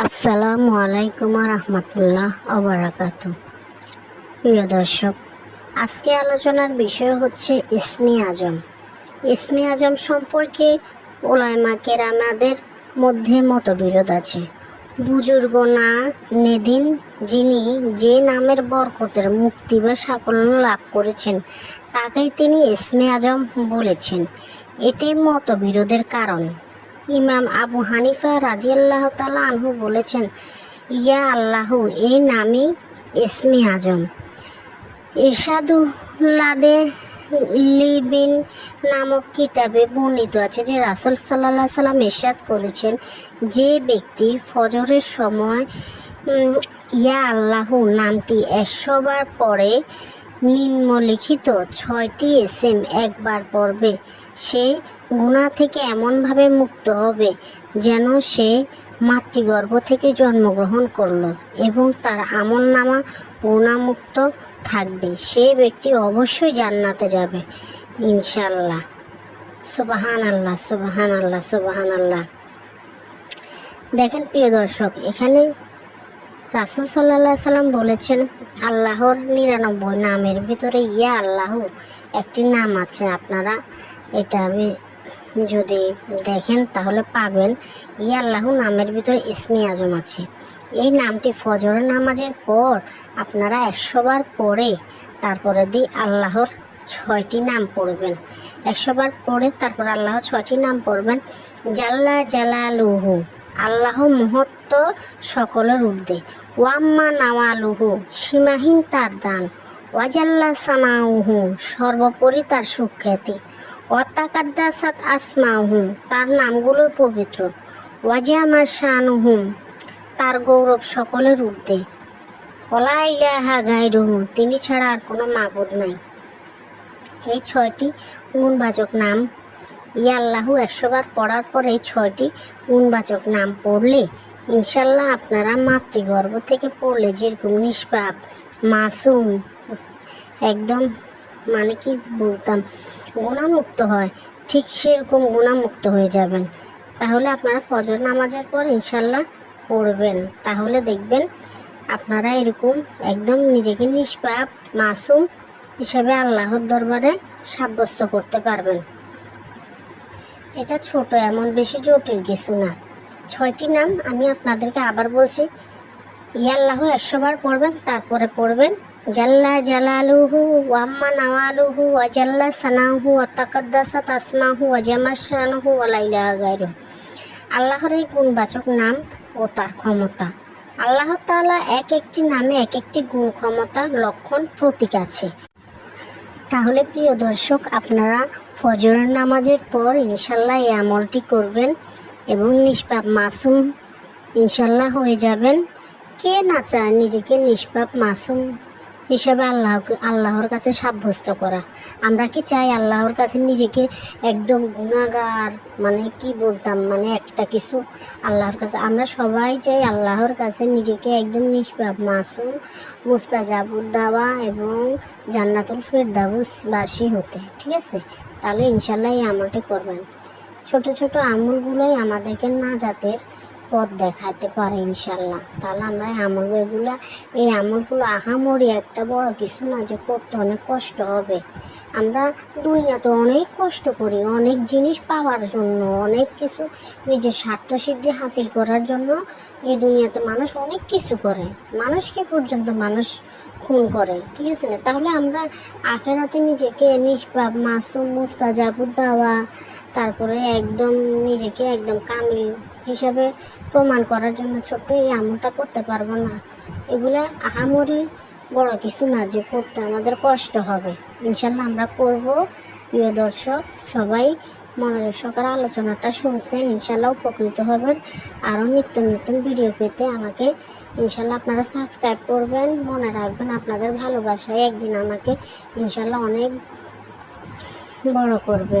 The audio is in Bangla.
আসসালামু আলাইকুম রহমতুল্লাহ অবরাকাত প্রিয় দর্শক, আজকে আলোচনার বিষয় হচ্ছে ইসমি আজম। ইসমি আজম সম্পর্কে ওলাইমা কেরামাদের মধ্যে মতবিরোধ আছে। বুজুর্গ না নেদিন যিনি যে নামের বরকতের মুক্তি বা সাফল্য লাভ করেছেন, তাকেই তিনি ইসমে আজম বলেছেন। এটি মতবিরোধের কারণ। ইমাম আবু হানিফা রাজিয়াল্লাহ তালা আনহু বলেছেন, ইয়া আল্লাহু, এই নামই ইসমি আজম। ইরশাদুল্লাদে লিবিন নামক কিতাবে বর্ণিত আছে যে রাসুল সাল্লাহ সাল্লাম ইরশাদ করেছেন, যে ব্যক্তি ফজরের সময় ইয়া আল্লাহ নামটি একশোবার পরে নিম্নলিখিত ছয়টি এসএম একবার পড়বে, সে গুণা থেকে এমনভাবে মুক্ত হবে যেন সে মাতৃগর্ভ থেকে জন্মগ্রহণ করল এবং তার আমল নামা গুণামুক্ত থাকবে। সে ব্যক্তি অবশ্যই জান্নাতে যাবে ইনশাল্লাহ সুবাহান আল্লাহ সুবাহান আল্লাহ সুবাহান আল্লাহ দেখেন প্রিয় দর্শক, এখানে রাসুল সাল্লাহ সাল্লাম বলেছেন, আল্লাহর নিরানব্বই নামের ভিতরে ইয়া আল্লাহ একটি নাম আছে। আপনারা এটা যদি দেখেন তাহলে পাবেন। ইয়া আল্লাহ নামের ভিতরে ইসমি আজম আছে। এই নামটি ফজরের নামাজের পর আপনারা একশোবার পরে তারপরে দিয়ে আল্লাহর ছয়টি নাম পড়বেন। একশো বার পড়ে তারপর আল্লাহ ছয়টি নাম পড়বেন। জাল্লা জালালুহু, আল্লাহ মহত্ব সকলের ঊর্ধ্বে। ওয়াম্মা নাওয়ালুহু, সীমাহীন তার দান। ওয়াজাল্লা সানাউহু সর্বোপরি তার সুখ্যাতি। অত্যাকাদ্দাসাত আসমাহু, তার নামগুলো পবিত্র। ওয়াজামা শানুহু, তার গৌরব সকলের ঊর্ধ্বে। ওলা ইলাহা তিনি ছাড়া আর কোনো মাবুদ নাই। এই ছয়টি গুণবাচক নাম ইয়া আল্লাহু একশো বার পড়ার পর এই ছয়টি গুণবাচক নাম পড়লে, ইনশাল্লাহ আপনারা মাতৃগর্ভ থেকে পড়লে যেরকম নিষ্পাপ, মাসুম, একদম মানে কি বলতাম গুণামুক্ত হয়, ঠিক সেরকম গুণামুক্ত হয়ে যাবেন। তাহলে আপনারা ফজর নামাজের পর ইনশাল্লাহ পড়বেন। তাহলে দেখবেন আপনারা এরকম একদম নিজেকে নিষ্পাপ, মাসুম হিসাবে আল্লাহর দরবারে সাব্যস্ত করতে পারবেন। এটা ছোট, এমন বেশি জটিল কিছু না। ছয়টি নাম আমি আপনাদেরকে আবার বলছি। ইয়াল্লাহ একশো বার পড়বেন, তারপরে পড়বেন। জাল্লা জালালুহু ওয়াম্মা নাওয়ালুহু ওয়াজাল্লা সানাহু ওয়াতাকাদ্দাসা তাসমাহু ওয়াজামাশানুহু ওয়ালাইলা গাইরু আল্লাহর এই গুণবাচক নাম ও তার ক্ষমতা। আল্লাহ তাআলা এক একটি নামে এক একটি গুণ ক্ষমতা, লক্ষণ, প্রতীক আছে। তাহলে প্রিয় দর্শক, আপনারা ফজরের নামাজের পর ইনশাল্লাহ এই আমলটি করবেন এবং নিষ্পাপ মাসুম ইনশাল্লাহ হয়ে যাবেন। কে না চায় নিজেকে নিষ্পাপ, মাসুম হিসাবে আল্লাহকে, আল্লাহর কাছে সাব্যস্ত করা? আমরা কি চাই আল্লাহর কাছে নিজেকে একদম গুণাগার মানে কি বলতাম? মানে একটা কিছু আল্লাহর কাছে। আমরা সবাই চাই আল্লাহর কাছে নিজেকে একদম নিষ্পাপ, মাসুম মুস্তাজাবুদ্দাওয়া এবং জান্নাতুল ফেরদাউসবাসী হতে। ঠিক আছে? তাহলে ইনশাল্লাহ এই আমলটি করবেন। ছোট ছোট আমলগুলোই আমাদেরকে না জাতের পথ দেখাতে পারে ইনশাল্লাহ। তাহলে আমরা আমল এগুলা, এই আমলগুলো আহামরি একটা বড় কিছু না যে করতে অনেক কষ্ট হবে। আমরা দুনিয়াতে অনেক কষ্ট করি, অনেক জিনিস পাওয়ার জন্য, অনেক কিছু নিজের স্বার্থ সিদ্ধি হাসিল করার জন্য এই দুনিয়াতে মানুষ অনেক কিছু করে। মানুষকে পর্যন্ত মানুষ খুন করে, ঠিক আছে না? তাহলে আমরা আখেরাতে নিজেকে নিষ্পাপ, মাসুম, মুস্তাজাবুদ, দাওয়া তারপরে একদম নিজেকে একদম কামিল হিসাবে প্রমাণ করার জন্য ছোট্ট এই আমলটা করতে পারব না। এগুলো আহামরি বড় কিছু না যে করতে আমাদের কষ্ট হবে। ইনশাল্লাহ আমরা করব। প্রিয় দর্শক, সবাই মনোযোগ সহকারে আলোচনাটা শুনছেন ইনশাল্লাহ উপকৃত হবেন। আরও নিত্য নতুন ভিডিও পেতে আমাকে ইনশাল্লাহ আপনারা সাবস্ক্রাইব করবেন। মনে রাখবেন আপনাদের ভালোবাসায় একদিন আমাকে ইনশাল্লাহ অনেক বড় করবে।